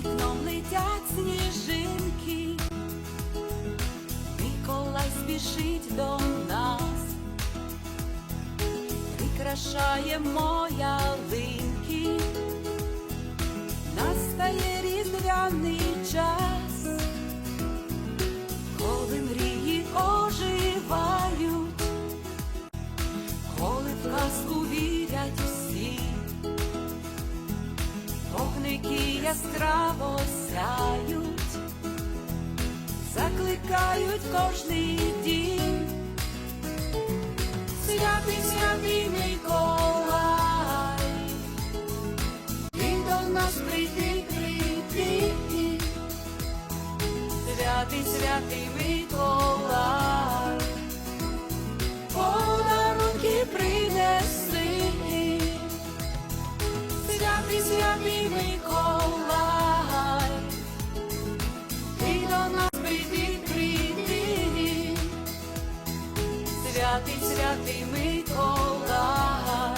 вікном летять сніжинки, Миколай спішить до нас, прикрашаємо ялинки, настає різдвяний час, Вогники яскраво сяють, закликають кожний дім. Святий, святий Миколай, він до нас прийти, прийти. Святий, святий Миколай, святий, святий Миколай,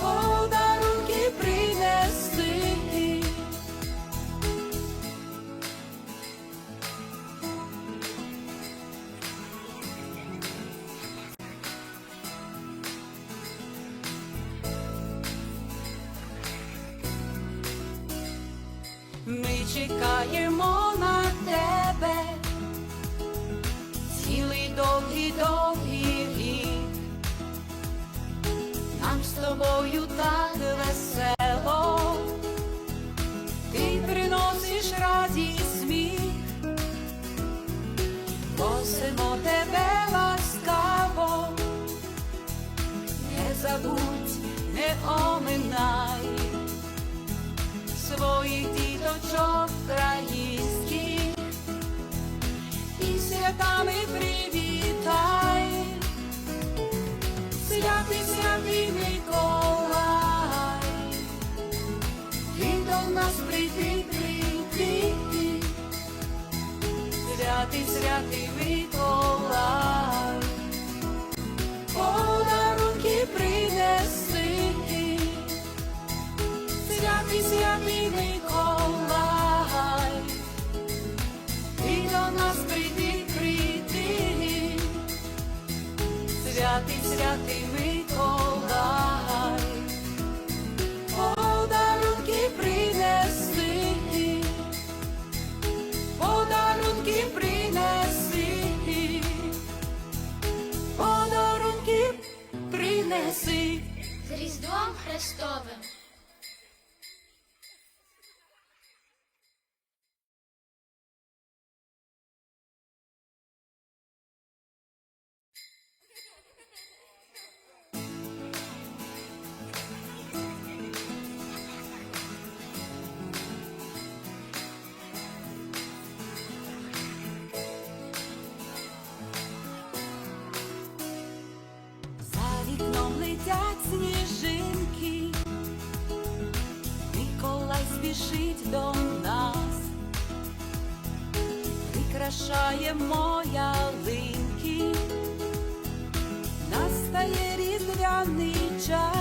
подарунки принеси. Ми чекаємо довгий довгий рік. Нам з тобою так весело, ти приносиш радість сміх, просимо тебе ласкаво, не забудь, не оминай до нас прийти, прийти, святий, святий Миколай, подарунки принеси. Святий, святий Миколай, і до нас прийди, прийди, святий, святий принеси. З Різдвом Христовим. Летять сніжинки, Миколай спішить до нас, прикрашаємо ялинки, настає різдвяний час,